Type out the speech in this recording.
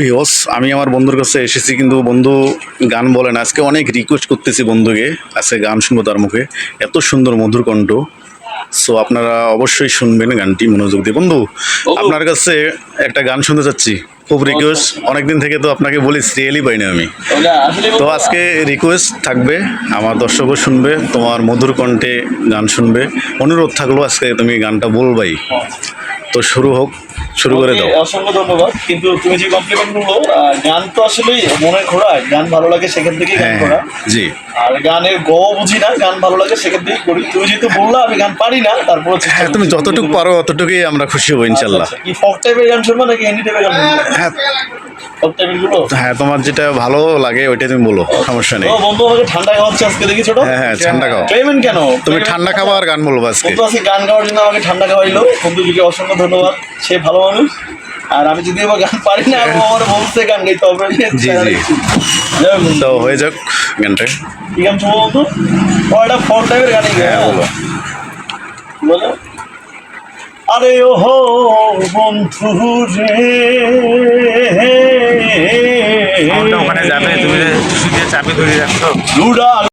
ভিওস আমি আমার বন্ধুর কাছে এসেছি কিন্তু বন্ধু গান বলে না। আজকে অনেক রিকোয়েস্ট করতেছি বন্ধুকে আজকে গান শুনব তার মুখে। এত সুন্দর মধুর কণ্ঠ। সো আপনারা অবশ্যই শুনবেন গানটি মনোযোগ দিয়ে। বন্ধু আপনার কাছে একটা গান শুনতে চাচ্ছি। খুব রিকোয়েস্ট অনেকদিন থেকে তো আপনাকে বলি সিরিয়ালই পাই না আমি তো আজকে রিকোয়েস্ট থাকবে আমার দর্শকও শুনবে তোমার মধুর কণ্ঠে গান শুনবে। অনুরোধ থাকল আজকে তুমি গানটা বলবাই। তো শুরু হোক। শুরু করে দাও। অসংখ্য ধন্যবাদ। কিন্তু তুমি যে কমপ্লিমেন্ট করল আহ, গান তো আসলে মনে ঘোড়া। গান ভালো লাগে সেখান থেকেই গান হ্যাঁ করা জি। আর গানের গ বুঝি না গান ভালো লাগে সেখান থেকেই করি। তুমি যেহেতু বললা আমি গান পারি না তারপরে হ্যাঁ তুমি যতটুকু পারো অতটুকুই আমরা খুশি হব ইনশাল্লাহ। আচ্ছা, কি ফক টাইপের গান শুনব নাকি এনি টাইপের গান হ্যাঁ হ্যাঁ তোমার যেটা ভালো লাগে ওইটাই তুমি বলো সমস্যা নেই। বন্ধু আমাকে ঠান্ডা খাওয়াচ্ছে আজকে দেখি ছোট। হ্যাঁ, হ্যাঁ, ঠান্ডা খাওয়া। ক্লেমেন কেন? তুমি ঠান্ডা খাবার আর গান বলব আজকে। আজকে গান গাওয়ার জন্য আমাকে ঠান্ডা খাওয়াইলো। বন্ধুজিকে অসংখ্য ধন্যবাদ। সে ভালো মানুষ। আর আমি যদি আবার গান পারি না আমার বলছে গান গাইতে হবে জি, জি। তো হয়ে যাক গানটা। কি গান শুনব বন্ধু? ও একটা ফোর টাইপের গানই হ্যাঁ বলো। বলো। আরে ও হো বন্ধু রে ওখানে যাবে তুমি শুধু চাপে ধরে রাখছো।